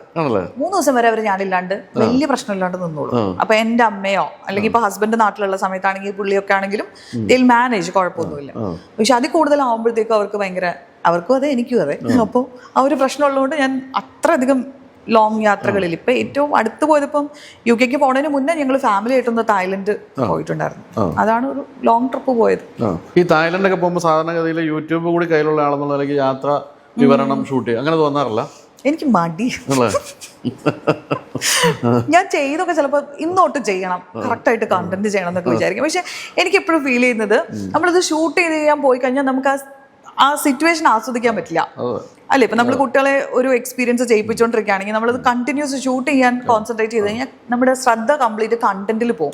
Speaker 2: മൂന്ന് ദിവസം വരെ അവർ ഞാനില്ലാണ്ട് വലിയ പ്രശ്നമില്ലാണ്ട് നിന്നോളൂ. അപ്പൊ എന്റെ അമ്മയോ അല്ലെങ്കിൽ ഇപ്പൊ ഹസ്ബൻഡ് നാട്ടിലുള്ള സമയത്താണെങ്കിൽ പുള്ളിയൊക്കെ ആണെങ്കിലും ദിൽ മാനേജ് കുഴപ്പമൊന്നുമില്ല. പക്ഷെ അതിൽ കൂടുതലാവുമ്പോഴത്തേക്കും അവർക്ക് ഭയങ്കര അവർക്കും അതെ എനിക്കും അതെ. അപ്പോൾ ആ ഒരു പ്രശ്നമുള്ളതുകൊണ്ട് ഞാൻ അത്ര അധികം ലോങ് യാത്രകളിൽ. ഇപ്പൊ ഏറ്റവും അടുത്ത് പോയതിപ്പം യു കെക്ക് പോണതിന് മുന്നേ ഞങ്ങൾ ഫാമിലി ആയിട്ടൊന്ന് തായ്ലൻഡ് പോയിട്ടുണ്ടായിരുന്നു. അതാണ് ഒരു ലോങ് ട്രിപ്പ് പോയത്.
Speaker 1: ഈ തായ്ലൻഡൊക്കെ പോകുമ്പോൾ സാധാരണഗതിയിൽ യൂട്യൂബ് കൂടി കയ്യിലുള്ള ആളെന്നുള്ള നിലയ്ക്ക് യാത്ര വിവരണം ഷൂട്ട് ചെയ്യുക അങ്ങനെ തോന്നാറില്ല?
Speaker 2: എനിക്ക് മടി. <laughs> ഞാൻ ചെയ്തൊക്കെ ചിലപ്പോൾ ഇന്നോട്ട് ചെയ്യണം. കറക്റ്റായിട്ട് കണ്ടന്റ് ചെയ്യണം എന്നൊക്കെ വിചാരിക്കും. പക്ഷെ എനിക്ക് എപ്പോഴും ഫീൽ ചെയ്യുന്നത് നമ്മളിത് ഷൂട്ട് ചെയ്ത് ചെയ്യാൻ പോയി കഴിഞ്ഞാൽ നമുക്ക് ആ ആ സിറ്റുവേഷൻ ആസ്വദിക്കാൻ പറ്റില്ല. അല്ലെ? ഇപ്പൊ നമ്മൾ കുട്ടികളെ ഒരു എക്സ്പീരിയൻസ് ചെയ്യിപ്പിച്ചുകൊണ്ടിരിക്കുകയാണെങ്കിൽ നമ്മളത് കണ്ടിന്യൂസ് ഷൂട്ട് ചെയ്യാൻ കോൺസെൻട്രേറ്റ് ചെയ്ത് കഴിഞ്ഞാൽ നമ്മുടെ ശ്രദ്ധ കംപ്ലീറ്റ് കണ്ടന്റിൽ പോകും.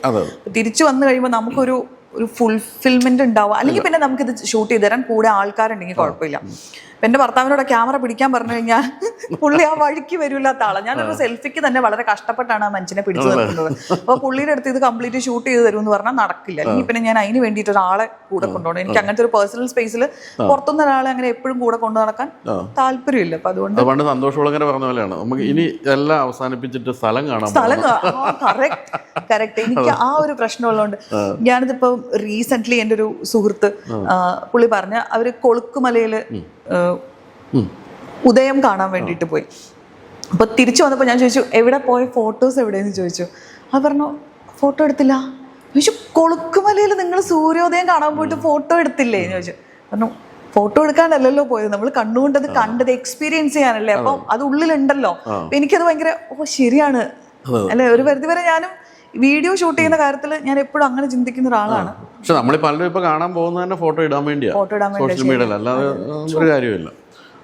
Speaker 2: തിരിച്ചു വന്നു കഴിയുമ്പോൾ നമുക്കൊരു ഒരു ഫുൾഫിൽമെന്റ് ഉണ്ടാവുക. അല്ലെങ്കിൽ പിന്നെ നമുക്ക് ഇത് ഷൂട്ട് ചെയ്ത് തരാൻ കൂടെ ആൾക്കാരുണ്ടെങ്കിൽ കുഴപ്പമില്ല. എന്റെ ഭർത്താവിനോട് ക്യാമറ പിടിക്കാൻ പറഞ്ഞു കഴിഞ്ഞാൽ പുള്ളി ആ വഴിക്ക് വരില്ലാത്ത ആളാണ് ഞാനൊരു സെൽഫിക്ക് തന്നെ വളരെ കഷ്ടപ്പെട്ടാണ് ആ മനുഷ്യനെ പിടിച്ചു നിർത്തുന്നത്. അപ്പൊ പുള്ളിയുടെ അടുത്ത് ഇത് കംപ്ലീറ്റ് ഷൂട്ട് ചെയ്ത് തരും എന്ന് പറഞ്ഞാൽ നടക്കില്ല. അല്ലെങ്കിൽ പിന്നെ ഞാൻ അതിന് വേണ്ടിയിട്ട് ഒരാളെ കൂടെ കൊണ്ടുപോകണം. എനിക്ക് അങ്ങനത്തെ ഒരു പേഴ്സണൽ സ്പേസിൽ പുറത്തുനിന്ന് ഒരാളെ അങ്ങനെ എപ്പോഴും കൂടെ കൊണ്ടു നടക്കാൻ താല്പര്യമില്ല. അപ്പൊ അതുകൊണ്ട്
Speaker 1: അത് പണ്ട് സന്തോഷമുള്ളങ്ങനെ പറഞ്ഞ പോലെയാണ്. നമുക്ക് ഇനി എല്ലാം അവസാനിപ്പിച്ചിട്ട് സ്ഥലം കാണാം.
Speaker 2: സ്ഥലം കറക്റ്റ് കറക്റ്റ് എനിക്ക് ആ ഒരു പ്രശ്നമുള്ളതുകൊണ്ട് ഞാനിതിപ്പോ റീസെന്റ് എന്റെ ഒരു സുഹൃത്ത് പുള്ളി പറഞ്ഞ അവർ കൊളുക്കുമലയിൽ ആ, ഉദയം കാണാൻ വേണ്ടിയിട്ട് പോയി. അപ്പൊ തിരിച്ചു വന്നപ്പോൾ ഞാൻ ചോദിച്ചു എവിടെ പോയ ഫോട്ടോസ് എവിടെയെന്ന്? ചോദിച്ചു. അത് പറഞ്ഞു ഫോട്ടോ എടുത്തില്ല. ചോദിച്ചു കൊളുക്കുമലയിൽ നിങ്ങൾ സൂര്യോദയം കാണാൻ പോയിട്ട് ഫോട്ടോ എടുത്തില്ലേ? എന്ന് ചോദിച്ചു. പറഞ്ഞു ഫോട്ടോ എടുക്കാനല്ലല്ലോ പോയത്. നമ്മൾ കണ്ണുകൊണ്ട് അത് കണ്ടത് എക്സ്പീരിയൻസ് ചെയ്യാനല്ലേ. അപ്പം അത്. ഉള്ളിലുണ്ടല്ലോ. അപ്പൊ എനിക്കത് ഭയങ്കര ഓ ശരിയാണ്. അല്ലെ? ഒരു പരിധി വരെ ഞാനും വീഡിയോ ഷൂട്ട് ചെയ്യുന്ന കാര്യത്തിൽ ഞാൻ എപ്പോഴും അങ്ങനെ ചിന്തിക്കുന്ന ഒരാളാണ്.
Speaker 1: പക്ഷെ നമ്മൾ പലരും ഇപ്പൊ കാണാൻ പോകുന്ന തന്നെ ഫോട്ടോ ഇടാൻ വേണ്ടിയാണ്
Speaker 2: ഫോട്ടോ ഇടാൻ വേണ്ടി
Speaker 1: സോഷ്യൽ മീഡിയയിൽ അല്ലാതെ ഒരു കാര്യമില്ല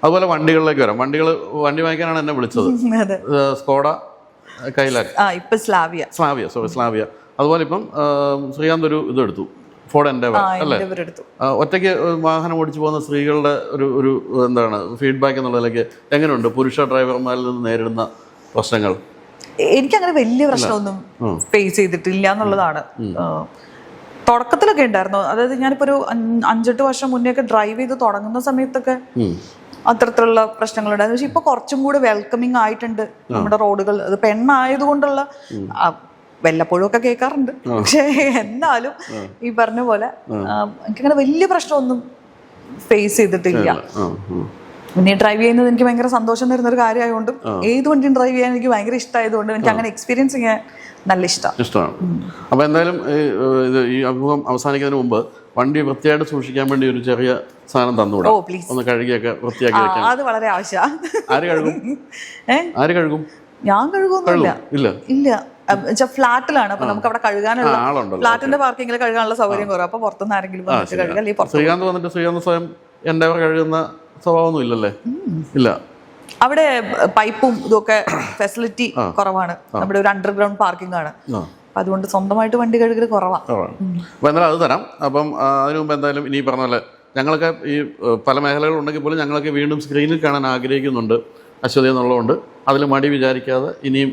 Speaker 1: അതുപോലെ വണ്ടികളിലേക്ക് വരാം. വണ്ടികൾ വണ്ടി വാങ്ങിക്കാനാണ് എന്നെ വിളിച്ചത്. സ്കോഡ
Speaker 2: ഇപ്പൊ സ്ലാവിയ.
Speaker 1: Slavia sorry Slavia. അതുപോലെ ഇപ്പം ശ്രീകാന്ത് ഒരു ഇത് എടുത്തു ഫോർഡ്
Speaker 2: എന്റെ
Speaker 1: അല്ലേ? ഒറ്റയ്ക്ക് വാഹനം ഓടിച്ചു പോകുന്ന സ്ത്രീകളുടെ ഒരു ഒരു എന്താണ് ഫീഡ്ബാക്ക് എന്നുള്ളതിലേക്ക് എങ്ങനെയുണ്ട്? പുരുഷ ഡ്രൈവർമാരിൽ നിന്ന് നേരിടുന്ന പ്രശ്നങ്ങൾ?
Speaker 2: എനിക്കങ്ങനെ വലിയ പ്രശ്നമൊന്നും ഫേസ് ചെയ്തിട്ടില്ല എന്നുള്ളതാണ്. തുടക്കത്തിലൊക്കെ ഉണ്ടായിരുന്നു. അതായത് ഞാനിപ്പോ ഒരു അഞ്ച് അഞ്ചെട്ട് വർഷം മുന്നേ ഒക്കെ ഡ്രൈവ് ചെയ്ത് തുടങ്ങുന്ന സമയത്തൊക്കെ. അത്തരത്തിലുള്ള പ്രശ്നങ്ങളുണ്ടായിരുന്നു പക്ഷെ ഇപ്പൊ കുറച്ചും കൂടി വെൽക്കമിങ് ആയിട്ടുണ്ട് നമ്മുടെ റോഡുകൾ. അത് പെണ്ണായതുകൊണ്ടുള്ള വല്ലപ്പോഴും ഒക്കെ കേൾക്കാറുണ്ട്. പക്ഷെ എന്നാലും ഈ പറഞ്ഞ പോലെ എനിക്കങ്ങനെ വലിയ പ്രശ്നമൊന്നും ഫേസ് ചെയ്തിട്ടില്ല. പിന്നെ ഡ്രൈവ് ചെയ്യുന്നത് എനിക്ക് ഭയങ്കര സന്തോഷം തരുന്ന ഒരു കാര്യമായതുകൊണ്ടും ഏത് വണ്ടിയും ഡ്രൈവ് ചെയ്യാൻ എനിക്ക് ഭയങ്കര ഇഷ്ടമായതുകൊണ്ട് എനിക്ക് അങ്ങനെ എക്സ്പീരിയൻസ് ചെയ്യാൻ നല്ല ഇഷ്ടമാണ്
Speaker 1: ഇഷ്ടമാണ് അപ്പോൾ എന്തായാലും ഈ അഭിമുഖം അവസാനിക്കുന്നതിന് മുമ്പ് വണ്ടി വൃത്തിയായിട്ട് സൂക്ഷിക്കാൻ വേണ്ടി ഒരു ചെറിയ സാധനം തന്നുകൂടാ ഒന്ന് കഴുകിയൊക്കെ വൃത്തിയാക്കി വെക്കാം.
Speaker 2: അത് വളരെ ആവശ്യമാണ്
Speaker 1: ആര് കഴുകും? ആര് കഴുകും?
Speaker 2: ഞാൻ കഴുകൊന്നുമില്ല
Speaker 1: ഇല്ല.
Speaker 2: ഇല്ല. ഫ്ലാറ്റിലാണ്. അപ്പൊ നമുക്ക് അവിടെ കഴുകാനുള്ള ഫ്ലാറ്റിന്റെ പാർക്കിംഗിൽ കഴുകാനുള്ള സൗകര്യം കുറവ്. അപ്പൊ പുറത്തുനിന്ന് ആരെങ്കിലും
Speaker 1: ശ്രീകാന്ത് വന്നിട്ട് ശ്രീകാന്ത് സ്വയം എന്റെ കഴുകുന്ന സ്വഭാവമൊന്നും ഇല്ലല്ലേ? ഇല്ല.
Speaker 2: അവിടെ പൈപ്പും ഇതൊക്കെ ഫെസിലിറ്റി കുറവാണ്. നമ്മുടെ ഒരു അണ്ടർഗ്രൗണ്ട് പാർക്കിംഗ് ആണ്. അപ്പൊ അതുകൊണ്ട് സ്വന്തമായിട്ട് വണ്ടി കഴുകൽ കുറവാണ്.
Speaker 1: അപ്പം എന്തായാലും അത് തരാം. അപ്പം അതിന് മുമ്പ് എന്തായാലും ഇനി പറഞ്ഞ പോലെ ഞങ്ങളൊക്കെ ഈ പല മേഖലകൾ ഉണ്ടെങ്കിൽ പോലും ഞങ്ങളൊക്കെ വീണ്ടും സ്ക്രീനിൽ കാണാൻ ആഗ്രഹിക്കുന്നുണ്ട്. അശ്വതി എന്നുള്ളതുകൊണ്ട് അതിൽ മടി വിചാരിക്കാതെ ഇനിയും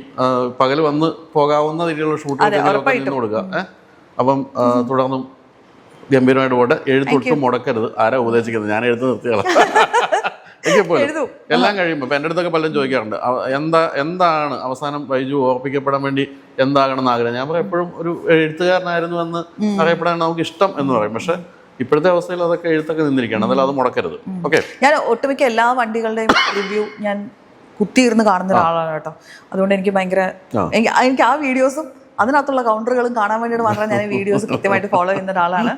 Speaker 1: പകൽ വന്ന് പോകാവുന്ന രീതിയിലുള്ള ഷൂട്ടിങ് കൊടുക്കുക. ഏഹ് അപ്പം തുടർന്നും ഗംഭീരമായിട്ട് പോട്ടെ എഴുത്തൊട്ടും മുടക്കരുത്. ആരാ ഉപദേശിക്കുന്നത്? ഞാൻ എഴുത്ത്
Speaker 2: എഴുതും.
Speaker 1: എല്ലാം കഴിയുമ്പോൾ എന്റെ അടുത്തൊക്കെ പലരും ചോദിക്കാറുണ്ട്. എന്താ എന്താണ് അവസാനം വൈജു ഓർപ്പിക്കപ്പെടാൻ വേണ്ടി എന്താകണം എന്ന് ആഗ്രഹം. ഞാൻ പറയും എപ്പോഴും ഒരു എഴുത്തുകാരനായിരുന്നു എന്ന് അറിയപ്പെടാൻ നമുക്ക് ഇഷ്ടം എന്ന് പറയും. പക്ഷെ ഇപ്പോഴത്തെ അവസ്ഥയിൽ അതൊക്കെ എഴുത്തൊക്കെ നിന്നിരിക്കണം എന്നാലും അത് മുടക്കരുത്. ഓക്കെ?
Speaker 2: ഞാൻ ഒട്ടുമിക്ക എല്ലാ വണ്ടികളുടെയും റിവ്യൂ ഞാൻ കുത്തിയിരുന്ന് കാണുന്ന ഒരാളാണ് കേട്ടോ. അതുകൊണ്ട് എനിക്ക് ഭയങ്കര എനിക്ക് ആ വീഡിയോസും അതിനകത്തുള്ള കൗണ്ടറുകളും കാണാൻ വേണ്ടിയിട്ട് മാത്രം ഞാൻ വീഡിയോസ് കൃത്യമായിട്ട് ഫോളോ ചെയ്യുന്ന ഒരാളാണ്.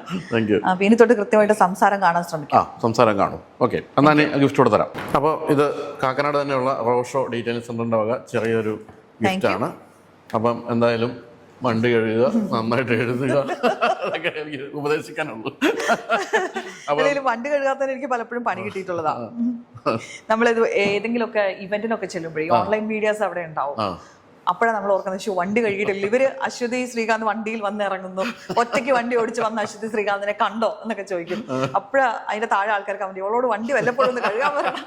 Speaker 2: അപ്പൊ ഇനി തൊട്ട് കൃത്യമായിട്ട് സംസാരം കാണാൻ ശ്രമിക്കാം.
Speaker 1: സംസാരം കാണും. ഓക്കെ. എന്നാൽ ഗിഫ്റ്റ് കൊടുത്തരാം തരാം. അപ്പോൾ ഇത് കാക്കനാട് തന്നെയുള്ള റോഷോ ഷോ സെന്ററിന്റെ വക ചെറിയൊരു ഗിഫ്റ്റാണ്. അപ്പം എന്തായാലും വണ്ടി കഴുകുക നന്നായിട്ട് എഴുതുക. അതൊക്കെ എനിക്ക് ഉപദേശിക്കാനുള്ളൂ.
Speaker 2: വണ്ടി കഴുകാത്തതിന് എനിക്ക് പലപ്പോഴും പണി കിട്ടിയിട്ടുള്ളതാണ് നമ്മളിത് ഏതെങ്കിലുമൊക്കെ ഇവന്റിനൊക്കെ ചെല്ലുമ്പോഴേ ഓൺലൈൻ മീഡിയാസ് അവിടെ ഉണ്ടാവും. അപ്പോഴാണ് നമ്മൾ ഓർക്കുന്നത് ശോ വണ്ടി കഴുകിയിട്ടില്ല. ഇവർ അശ്വതി ശ്രീകാന്ത് വണ്ടിയിൽ വന്ന് ഇറങ്ങുന്നു. ഒറ്റയ്ക്ക് വണ്ടി ഓടിച്ച് വന്ന അശ്വതി ശ്രീകാന്തിനെ കണ്ടോ എന്നൊക്കെ ചോദിക്കും. അപ്പോഴാ അതിന്റെ താഴെ ആൾക്കാർക്ക് അവന്റെ ഇവളോട് വണ്ടി വല്ലപ്പോഴും ഒന്ന് കഴുകാൻ പറയണം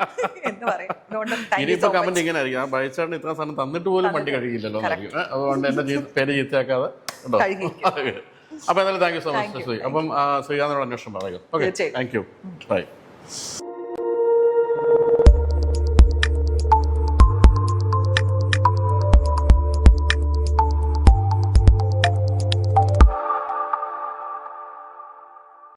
Speaker 2: എന്ന് പറയും. അതുകൊണ്ട്
Speaker 1: ഇങ്ങനെ ആയിരിക്കും. ഇത്ര സാധനം തന്നിട്ട് പോലും വണ്ടി കഴുകിയില്ലല്ലോ അതുകൊണ്ട് എന്റെ പേര് ചീത്തയാക്കാതെ അപ്പോൾ എന്തായാലും thank you so much Aswathi അപ്പം ശ്രീകാന്തിനോട് അന്വേഷണം പറയുക ഓക്കെ. Thank you by